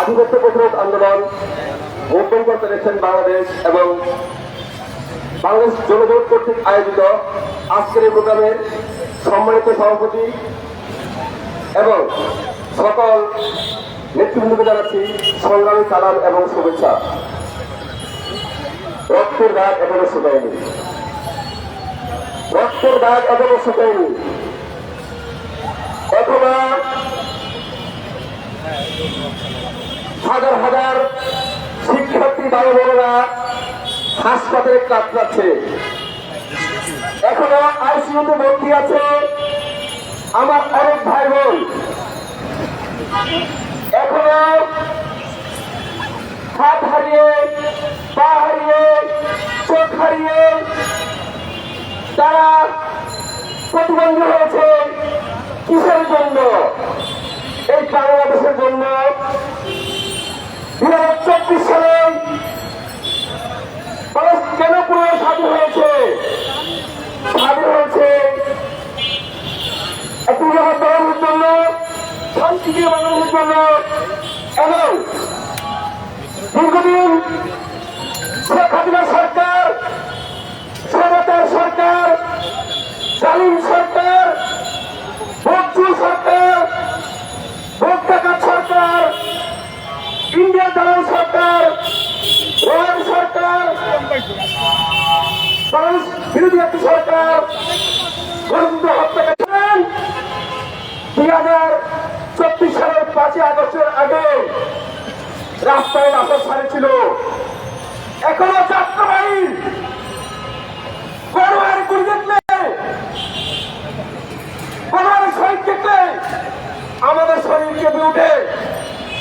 আধিপত্য প্রতিরোধ আন্দোলন মুভমেন্ট ফেডারেশন বাংলাদেশ এবং বাংলাদেশ জনজোট কর্তৃক আয়োজিত আজকের এই প্রোগ্রামের সম্মানিত সভাপতি এবং সকল নেতৃবৃন্দকে জানাচ্ছি সংগ্রামী সালাম এবং শুভেচ্ছা। রক্তের দাগ এখনও শুকায়নি। রক্তের দাগ এখনও শুকায়নি। হাজার হাজার শিক্ষার্থী বাবা বোনেরা হাসপাতালে কাতরাচ্ছে এখনও আইসিইউতে ভর্তি আছে আমার অনেক ভাই বোন। এখনও হাত হারিয়ে, পা হারিয়ে, চোখ হারিয়ে তারা প্রতিবন্ধী হয়েছে কিসের জন্য এই বাংলাদেশের জন্য দু হাজার চব্বিশ সালে মানুষ কেন পুরো স্বাধীন হয়েছে স্বাধীন হয়েছে জগৎ বানানোর জন্য শান্তিকে বানানোর জন্য এবং দীর্ঘদিন শেখ হাসিনা সরকার সরকার সরকার জালিম সরকার বজ্জু সরকার ভোট টাকার দুই হাজার চব্বিশ সালের পাঁচই আগস্টের আগে রাস্তায় রাস্তা ছাড়েছিল এখনও যাত্রাবাহী গণহার গুলি দেখলে গণহার শহীদ দেখলে আমাদের শরীর কেঁপে উঠে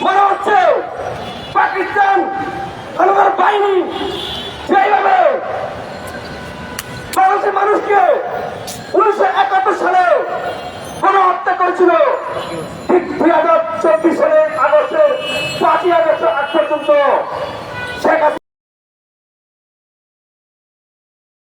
মনে হচ্ছে পাকিস্তান আমাদের বাহিনী ঠিক দুই